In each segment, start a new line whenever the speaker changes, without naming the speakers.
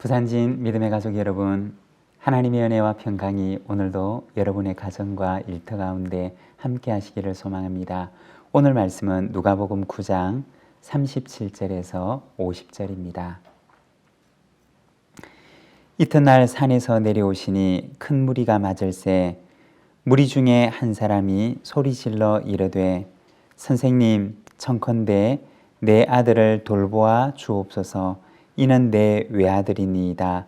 부산진 믿음의 가족 여러분, 하나님의 은혜와 평강이 오늘도 여러분의 가정과 일터 가운데 함께 하시기를 소망합니다. 오늘 말씀은 누가복음 9장 37절에서 50절입니다. 이튿날 산에서 내려오시니 큰 무리가 맞을새 무리 중에 한 사람이 소리질러 이르되 선생님 청컨대 내 아들을 돌보아 주옵소서 이는 내 외아들이니이다.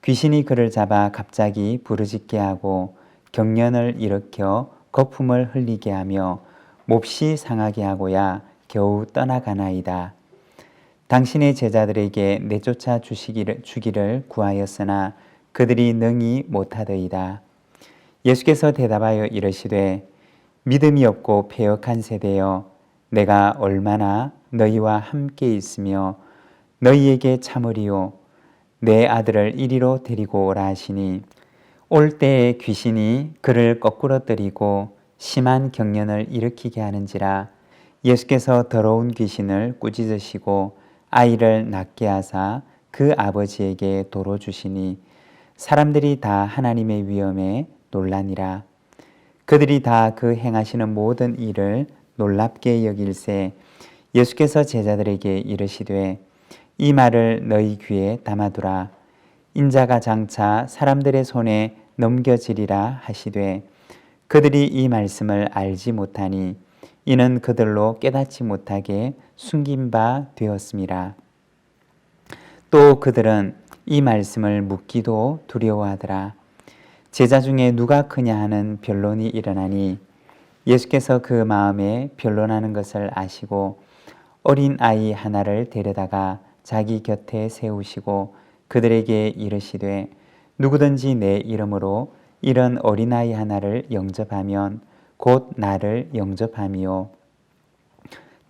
귀신이 그를 잡아 갑자기 부르짖게 하고 경련을 일으켜 거품을 흘리게 하며 몹시 상하게 하고야 겨우 떠나가나이다. 당신의 제자들에게 내쫓아 주시기를, 주기를 구하였으나 그들이 능히 못하더이다. 예수께서 대답하여 이르시되 믿음이 없고 패역한 세대여 내가 얼마나 너희와 함께 있으며 너희에게 참으리요. 내 아들을 이리로 데리고 오라 하시니 올 때에 귀신이 그를 거꾸로 때리고 심한 경련을 일으키게 하는지라 예수께서 더러운 귀신을 꾸짖으시고 아이를 낫게 하사 그 아버지에게 도로 주시니 사람들이 다 하나님의 위엄에 놀라니라. 그들이 다 그 행하시는 모든 일을 놀랍게 여길세 예수께서 제자들에게 이르시되 이 말을 너희 귀에 담아두라. 인자가 장차 사람들의 손에 넘겨지리라 하시되 그들이 이 말씀을 알지 못하니 이는 그들로 깨닫지 못하게 숨긴 바 되었습니다. 또 그들은 이 말씀을 묻기도 두려워하더라. 제자 중에 누가 크냐 하는 변론이 일어나니 예수께서 그 마음에 변론하는 것을 아시고 어린 아이 하나를 데려다가 자기 곁에 세우시고 그들에게 이르시되 누구든지 내 이름으로 이런 어린아이 하나를 영접하면 곧 나를 영접함이요.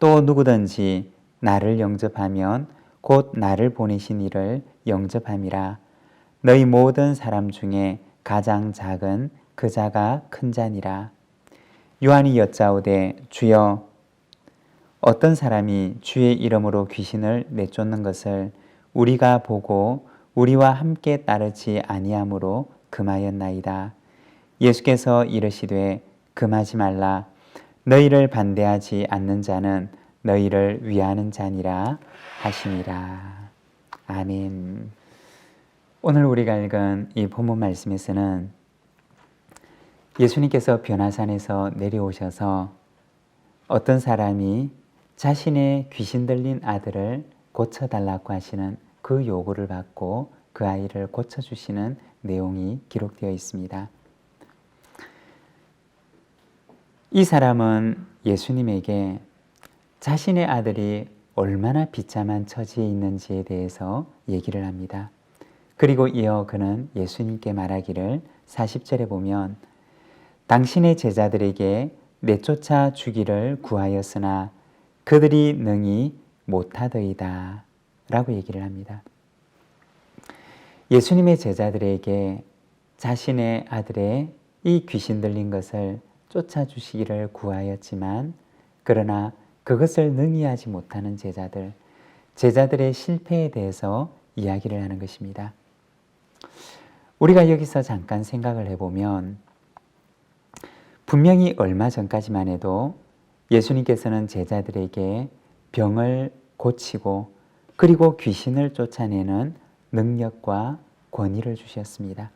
또 누구든지 나를 영접하면 곧 나를 보내신 이를 영접함이라. 너희 모든 사람 중에 가장 작은 그 자가 큰 자니라. 요한이 여짜오되 주여 어떤 사람이 주의 이름으로 귀신을 내쫓는 것을 우리가 보고 우리와 함께 따르지 아니함으로 금하였나이다. 예수께서 이르시되 금하지 말라. 너희를 반대하지 않는 자는 너희를 위하는 자니라 하시니라. 아멘. 오늘 우리가 읽은 이 본문 말씀에서는 예수님께서 변화산에서 내려오셔서 어떤 사람이 자신의 귀신 들린 아들을 고쳐달라고 하시는 그 요구를 받고 그 아이를 고쳐주시는 내용이 기록되어 있습니다. 이 사람은 예수님에게 자신의 아들이 얼마나 비참한 처지에 있는지에 대해서 얘기를 합니다. 그리고 이어 그는 예수님께 말하기를 40절에 보면 당신의 제자들에게 내쫓아 주기를 구하였으나 그들이 능히 못하더이다. 라고 얘기를 합니다. 예수님의 제자들에게 자신의 아들의 이 귀신 들린 것을 쫓아주시기를 구하였지만, 그러나 그것을 능히 하지 못하는 제자들, 제자들의 실패에 대해서 이야기를 하는 것입니다. 우리가 여기서 잠깐 생각을 해보면, 분명히 얼마 전까지만 해도 예수님께서는 제자들에게 병을 고치고 그리고 귀신을 쫓아내는 능력과 권위를 주셨습니다.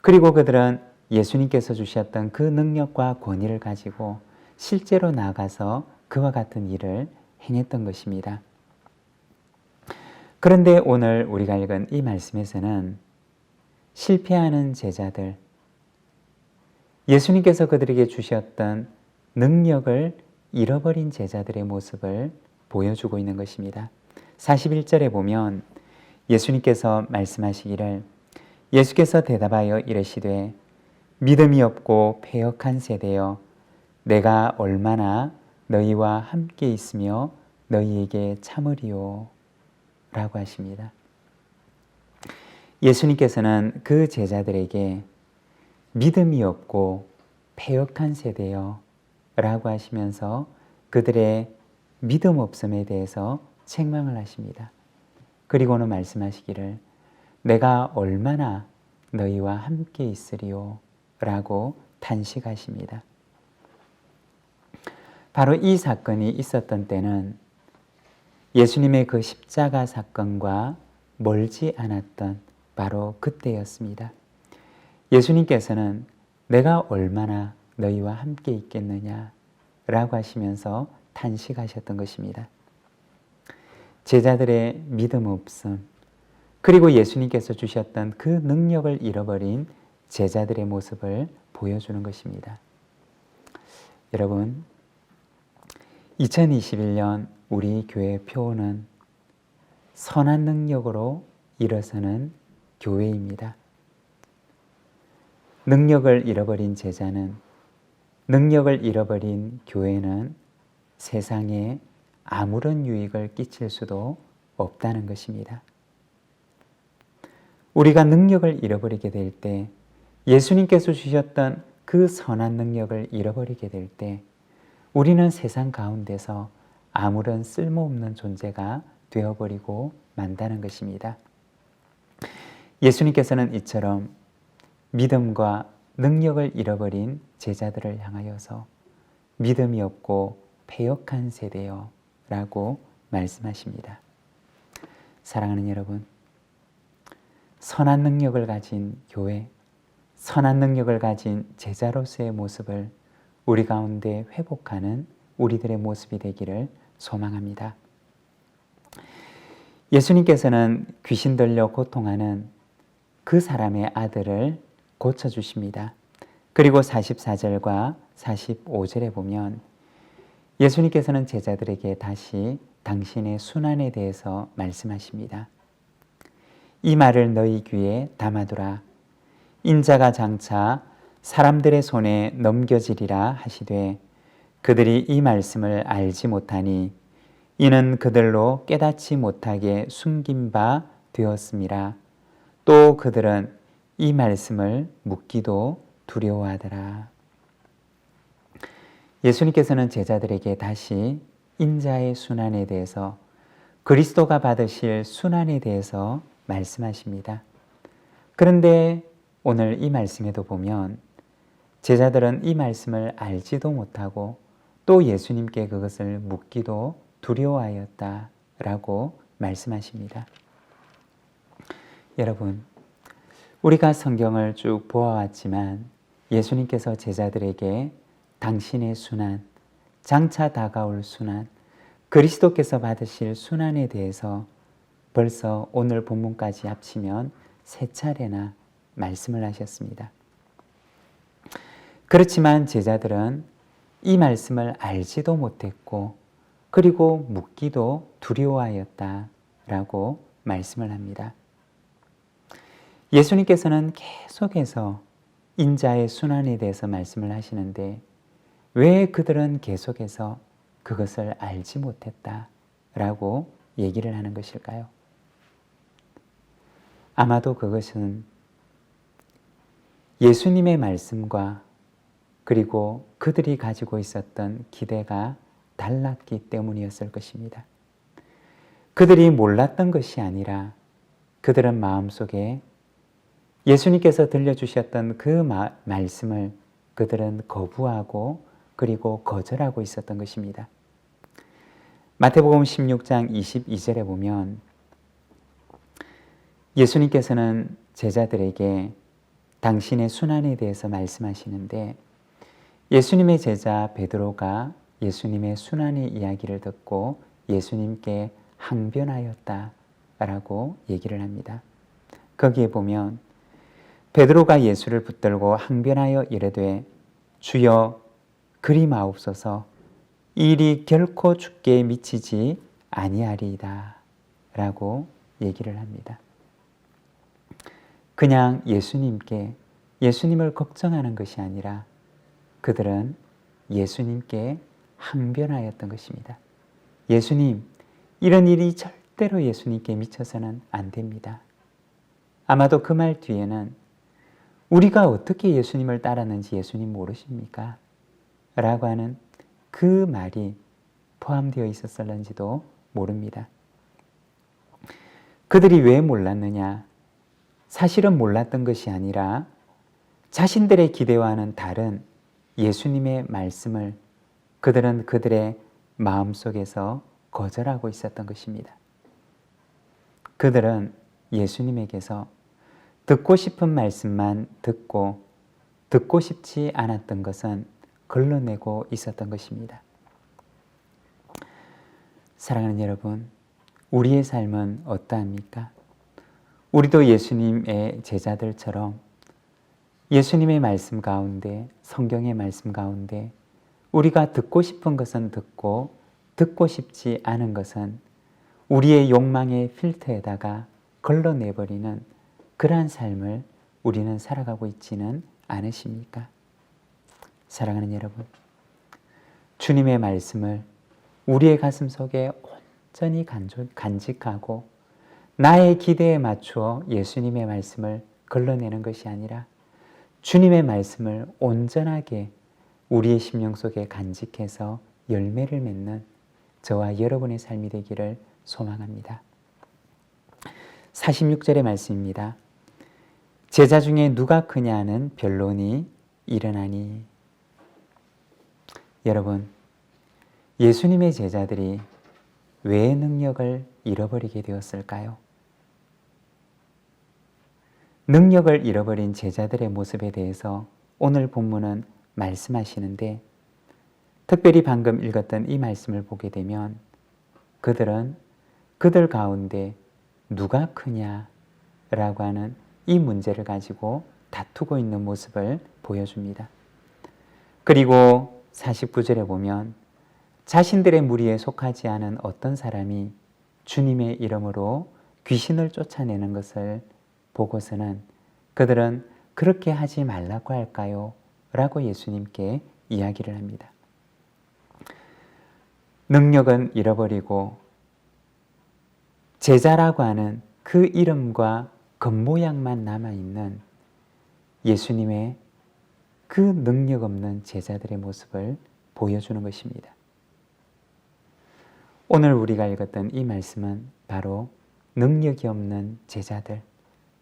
그리고 그들은 예수님께서 주셨던 그 능력과 권위를 가지고 실제로 나가서 그와 같은 일을 행했던 것입니다. 그런데 오늘 우리가 읽은 이 말씀에서는 실패하는 제자들, 예수님께서 그들에게 주셨던 능력을 잃어버린 제자들의 모습을 보여주고 있는 것입니다. 41절에 보면 예수님께서 말씀하시기를 예수께서 대답하여 이르시되 믿음이 없고 패역한 세대여 내가 얼마나 너희와 함께 있으며 너희에게 참으리요 라고 하십니다. 예수님께서는 그 제자들에게 믿음이 없고 패역한 세대여 라고 하시면서 그들의 믿음 없음에 대해서 책망을 하십니다. 그리고는 말씀하시기를 내가 얼마나 너희와 함께 있으리요 라고 탄식하십니다. 바로 이 사건이 있었던 때는 예수님의 그 십자가 사건과 멀지 않았던 바로 그때였습니다. 예수님께서는 내가 얼마나 너희와 함께 있겠느냐 라고 하시면서 탄식하셨던 것입니다. 제자들의 믿음 없음, 그리고 예수님께서 주셨던 그 능력을 잃어버린 제자들의 모습을 보여주는 것입니다. 여러분, 2021년 우리 교회 표어는 선한 능력으로 일어서는 교회입니다. 능력을 잃어버린 제자는 능력을 잃어버린 교회는 세상에 아무런 유익을 끼칠 수도 없다는 것입니다. 우리가 능력을 잃어버리게 될 때, 예수님께서 주셨던 그 선한 능력을 잃어버리게 될 때, 우리는 세상 가운데서 아무런 쓸모없는 존재가 되어버리고 만다는 것입니다. 예수님께서는 이처럼 믿음과 능력을 잃어버린 제자들을 향하여서 믿음이 없고 패역한 세대여 라고 말씀하십니다. 사랑하는 여러분, 선한 능력을 가진 교회, 선한 능력을 가진 제자로서의 모습을 우리 가운데 회복하는 우리들의 모습이 되기를 소망합니다. 예수님께서는 귀신 들려 고통하는 그 사람의 아들을 고쳐주십니다. 그리고 44절과 45절에 보면 예수님께서는 제자들에게 다시 당신의 순환에 대해서 말씀하십니다. 이 말을 너희 귀에 담아두라. 인자가 장차 사람들의 손에 넘겨지리라 하시되 그들이 이 말씀을 알지 못하니 이는 그들로 깨닫지 못하게 숨긴 바 되었습니다. 또 그들은 이 말씀을 묻기도 두려워하더라. 예수님께서는 제자들에게 다시 인자의 순환에 대해서 그리스도가 받으실 순환에 대해서 말씀하십니다. 그런데 오늘 이 말씀에도 보면 제자들은 이 말씀을 알지도 못하고 또 예수님께 그것을 묻기도 두려워하였다라고 말씀하십니다. 여러분, 우리가 성경을 쭉 보아왔지만 예수님께서 제자들에게 당신의 순환, 장차 다가올 순환, 그리스도께서 받으실 순환에 대해서 벌써 오늘 본문까지 합치면 세 차례나 말씀을 하셨습니다. 그렇지만 제자들은 이 말씀을 알지도 못했고 그리고 묻기도 두려워하였다라고 말씀을 합니다. 예수님께서는 계속해서 인자의 순환에 대해서 말씀을 하시는데 왜 그들은 계속해서 그것을 알지 못했다 라고 얘기를 하는 것일까요? 아마도 그것은 예수님의 말씀과 그리고 그들이 가지고 있었던 기대가 달랐기 때문이었을 것입니다. 그들이 몰랐던 것이 아니라 그들은 마음속에 예수님께서 들려주셨던 그 마, 말씀을 그들은 거부하고 그리고 거절하고 있었던 것입니다. 마태복음 16장 22절에 보면 예수님께서는 제자들에게 당신의 순환에 대해서 말씀하시는데 예수님의 제자 베드로가 예수님의 순환의 이야기를 듣고 예수님께 항변하였다라고 얘기를 합니다. 거기에 보면 베드로가 예수를 붙들고 항변하여 이르되 주여 그리 마옵소서 일이 결코 죽게 미치지 아니하리이다 라고 얘기를 합니다. 그냥 예수님께 예수님을 걱정하는 것이 아니라 그들은 예수님께 항변하였던 것입니다. 예수님, 이런 일이 절대로 예수님께 미쳐서는 안 됩니다. 아마도 그 말 뒤에는 우리가 어떻게 예수님을 따랐는지 예수님 모르십니까? 라고 하는 그 말이 포함되어 있었을는지도 모릅니다. 그들이 왜 몰랐느냐? 사실은 몰랐던 것이 아니라 자신들의 기대와는 다른 예수님의 말씀을 그들은 그들의 마음 속에서 거절하고 있었던 것입니다. 그들은 예수님에게서 듣고 싶은 말씀만 듣고 듣고 싶지 않았던 것은 걸러내고 있었던 것입니다. 사랑하는 여러분, 우리의 삶은 어떠합니까? 우리도 예수님의 제자들처럼 예수님의 말씀 가운데, 성경의 말씀 가운데 우리가 듣고 싶은 것은 듣고 듣고 싶지 않은 것은 우리의 욕망의 필터에다가 걸러내버리는 그러한 삶을 우리는 살아가고 있지는 않으십니까? 사랑하는 여러분, 주님의 말씀을 우리의 가슴 속에 온전히 간직하고 나의 기대에 맞추어 예수님의 말씀을 걸러내는 것이 아니라 주님의 말씀을 온전하게 우리의 심령 속에 간직해서 열매를 맺는 저와 여러분의 삶이 되기를 소망합니다. 46절의 말씀입니다. 제자 중에 누가 크냐는 변론이 일어나니 여러분 예수님의 제자들이 왜 능력을 잃어버리게 되었을까요? 능력을 잃어버린 제자들의 모습에 대해서 오늘 본문은 말씀하시는데 특별히 방금 읽었던 이 말씀을 보게 되면 그들은 그들 가운데 누가 크냐라고 하는 이 문제를 가지고 다투고 있는 모습을 보여줍니다. 그리고 49절에 보면 자신들의 무리에 속하지 않은 어떤 사람이 주님의 이름으로 귀신을 쫓아내는 것을 보고서는 그들은 그렇게 하지 말라고 할까요? 라고 예수님께 이야기를 합니다. 능력은 잃어버리고 제자라고 하는 그 이름과 겉모양만 남아있는 예수님의 그 능력 없는 제자들의 모습을 보여주는 것입니다. 오늘 우리가 읽었던 이 말씀은 바로 능력이 없는 제자들,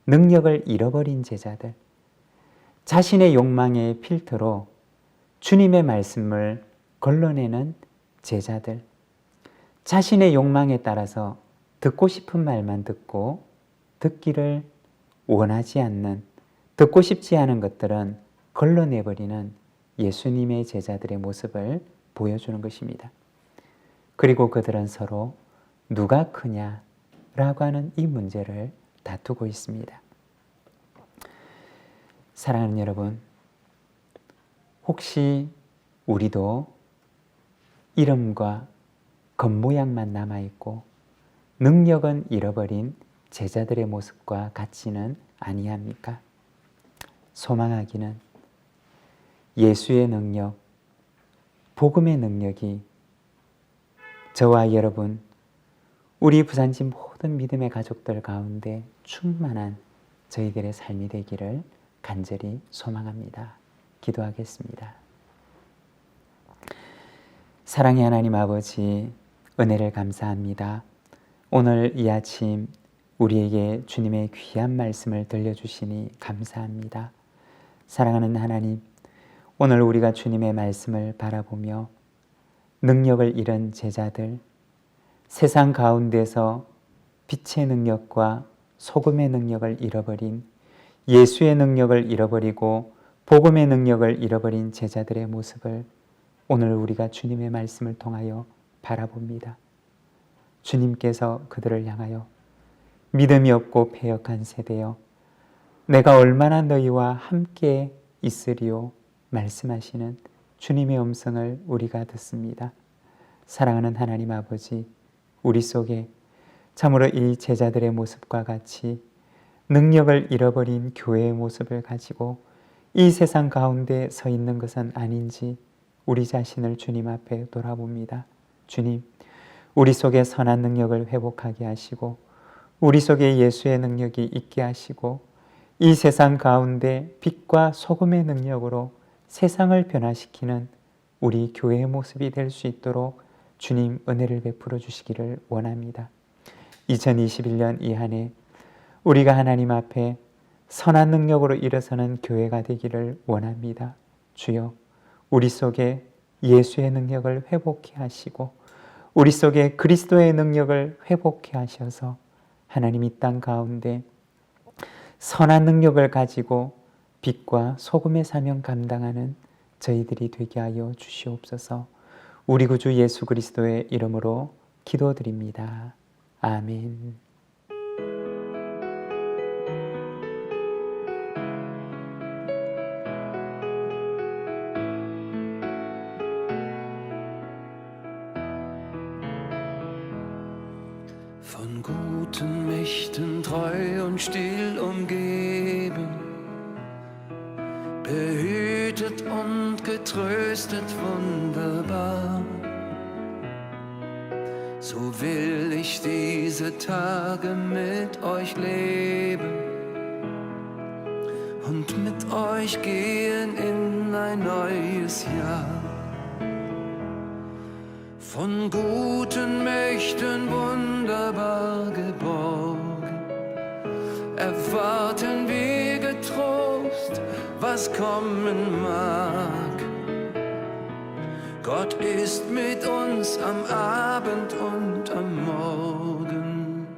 능력을 잃어버린 제자들, 자신의 욕망의 필터로 주님의 말씀을 걸러내는 제자들, 자신의 욕망에 따라서 듣고 싶은 말만 듣고 듣기를 원하지 않는, 듣고 싶지 않은 것들은 걸러내버리는 예수님의 제자들의 모습을 보여주는 것입니다. 그리고 그들은 서로 누가 크냐라고 하는 이 문제를 다투고 있습니다. 사랑하는 여러분, 혹시 우리도 이름과 겉모양만 남아있고 능력은 잃어버린 제자들의 모습과 같지는 아니합니까? 소망하기는 예수의 능력, 복음의 능력이 저와 여러분, 우리 부산지 모든 믿음의 가족들 가운데 충만한 저희들의 삶이 되기를 간절히 소망합니다. 기도하겠습니다. 사랑의 하나님 아버지, 은혜를 감사합니다. 오늘 이 아침 우리에게 주님의 귀한 말씀을 들려주시니 감사합니다. 사랑하는 하나님, 오늘 우리가 주님의 말씀을 바라보며 능력을 잃은 제자들, 세상 가운데서 빛의 능력과 소금의 능력을 잃어버린 예수의 능력을 잃어버리고 복음의 능력을 잃어버린 제자들의 모습을 오늘 우리가 주님의 말씀을 통하여 바라봅니다. 주님께서 그들을 향하여 믿음이 없고 패역한 세대여 내가 얼마나 너희와 함께 있으리요 말씀하시는 주님의 음성을 우리가 듣습니다. 사랑하는 하나님 아버지 우리 속에 참으로 이 제자들의 모습과 같이 능력을 잃어버린 교회의 모습을 가지고 이 세상 가운데 서 있는 것은 아닌지 우리 자신을 주님 앞에 돌아봅니다. 주님, 우리 속에 선한 능력을 회복하게 하시고 우리 속에 예수의 능력이 있게 하시고 이 세상 가운데 빛과 소금의 능력으로 세상을 변화시키는 우리 교회의 모습이 될 수 있도록 주님 은혜를 베풀어 주시기를 원합니다. 2021년 이 한 해 우리가 하나님 앞에 선한 능력으로 일어서는 교회가 되기를 원합니다. 주여, 우리 속에 예수의 능력을 회복해 하시고 우리 속에 그리스도의 능력을 회복해 하셔서 하나님 이 땅 가운데 선한 능력을 가지고 빛과 소금의 사명 감당하는 저희들이 되게 하여 주시옵소서. 우리 구주 예수 그리스도의 이름으로 기도드립니다. 아멘.
Mächten treu und still umgeben, behütet und getröstet wunderbar. So will ich diese Tage mit euch leben und mit euch gehen in ein neues Jahr. Von guten Mächten was kommen mag. Gott ist mit uns am Abend und am Morgen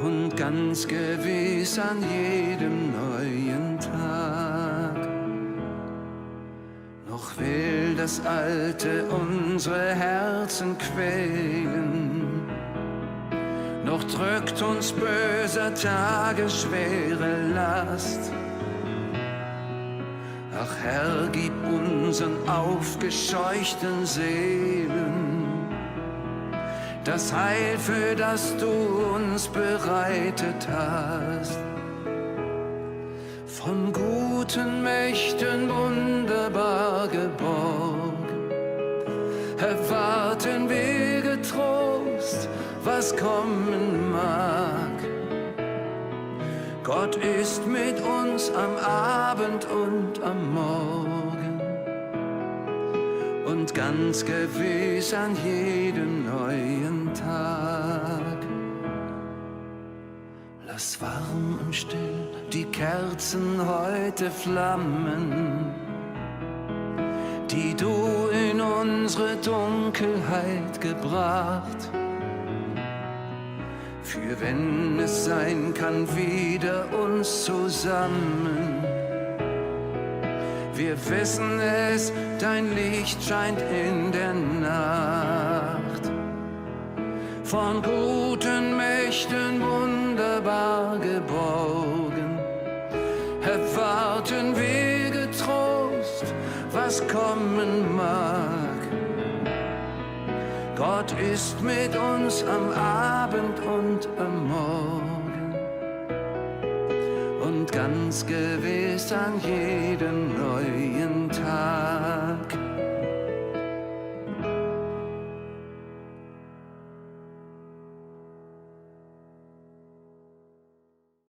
und ganz gewiss an jedem neuen Tag. Noch will das Alte unsere Herzen quälen, noch drückt uns böser Tage schwere Last. Ach Herr, gib unseren aufgescheuchten Seelen das Heil, für das du uns bereitet hast. Von guten Mächten wunderbar geborgen, erwarten wir getrost, was kommen mag. Gott ist mit uns am Abend und am Morgen und ganz gewiss an jedem neuen Tag. Lass warm und still die Kerzen heute flammen, die du in unsere Dunkelheit gebracht. Für wenn es sein kann, wieder uns zusammen. Wir wissen es, dein Licht scheint in der Nacht. Von guten Mächten wunderbar geborgen, erwarten wir getrost, was kommen mag. Gott ist mit uns am Abend und am Morgen. Und ganz gewiss an jedem neuen